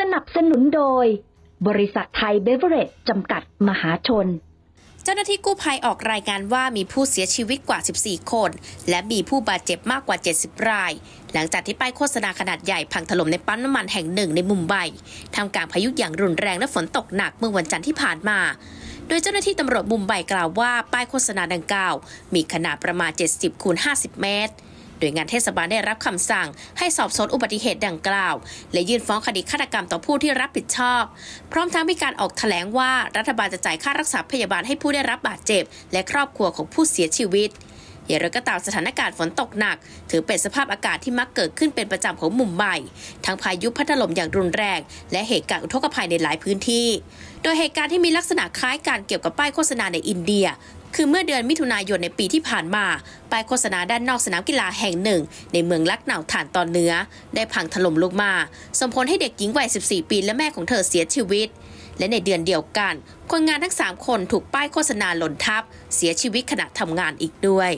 สนับสนุนโดย บริษัทไทยเบเวอเรจจำกัดมหาชน เจ้าหน้าที่กู้ภัยออกรายงานว่ามีผู้เสียชีวิตกว่า 14 คน และมีผู้บาดเจ็บมากกว่า 70 ราย หลังจากที่ป้ายโฆษณาขนาดใหญ่พังถล่มในปั๊มน้ำมันแห่งหนึ่งในมุมไบทำกลางพายุอย่างรุนแรงและฝนตกหนักเมื่อวันจันทร์ที่ผ่านมาโดยเจ้าหน้าที่ตำรวจมุมไบกล่าวว่า ป้ายโฆษณาดังกล่าว มีขนาดประมาณ 70คูณ50 เมตร โดยงานเทศบาลได้รับคำสั่ง ให้สอบสวนอุบัติเหตุดังกล่าว และยื่นฟ้องคดีฆาตกรรมต่อผู้ที่รับผิดชอบ พร้อมทั้งมีการออกแถลงว่ารัฐบาลจะจ่ายค่ารักษาพยาบาลให้ผู้ได้รับบาดเจ็บ และครอบครัวของผู้เสียชีวิตอย่างไรก็ตามสถานการณ์ฝนตกหนัก ถือเป็นสภาพอากาศที่มักเกิดขึ้นเป็นประจำของมุมไบทั้งพายุพัดถล่มอย่างรุนแรง และเหตุการณ์อุทกภัยในหลายพื้นที่ โดยเหตุการณ์ที่มีลักษณะคล้ายการเกี่ยวกับป้ายโฆษณาในอินเดีย คือเมื่อเดือนมิถุนายนในปีที่ผ่านมาป้ายโฆษณาด้านนอกสนามกีฬาแห่งหนึ่ง ในเมืองลักเหน่าฐานตอนเหนือ ได้พังถล่มลงมา ส่งผลให้เด็กหญิงวัย 14 ปีและแม่ของเธอเสียชีวิต และในเดือนเดียวกัน คนงานทั้ง 3 คนถูกป้ายโฆษณาหล่นทับ เสียชีวิตขณะทำงานอีกด้วย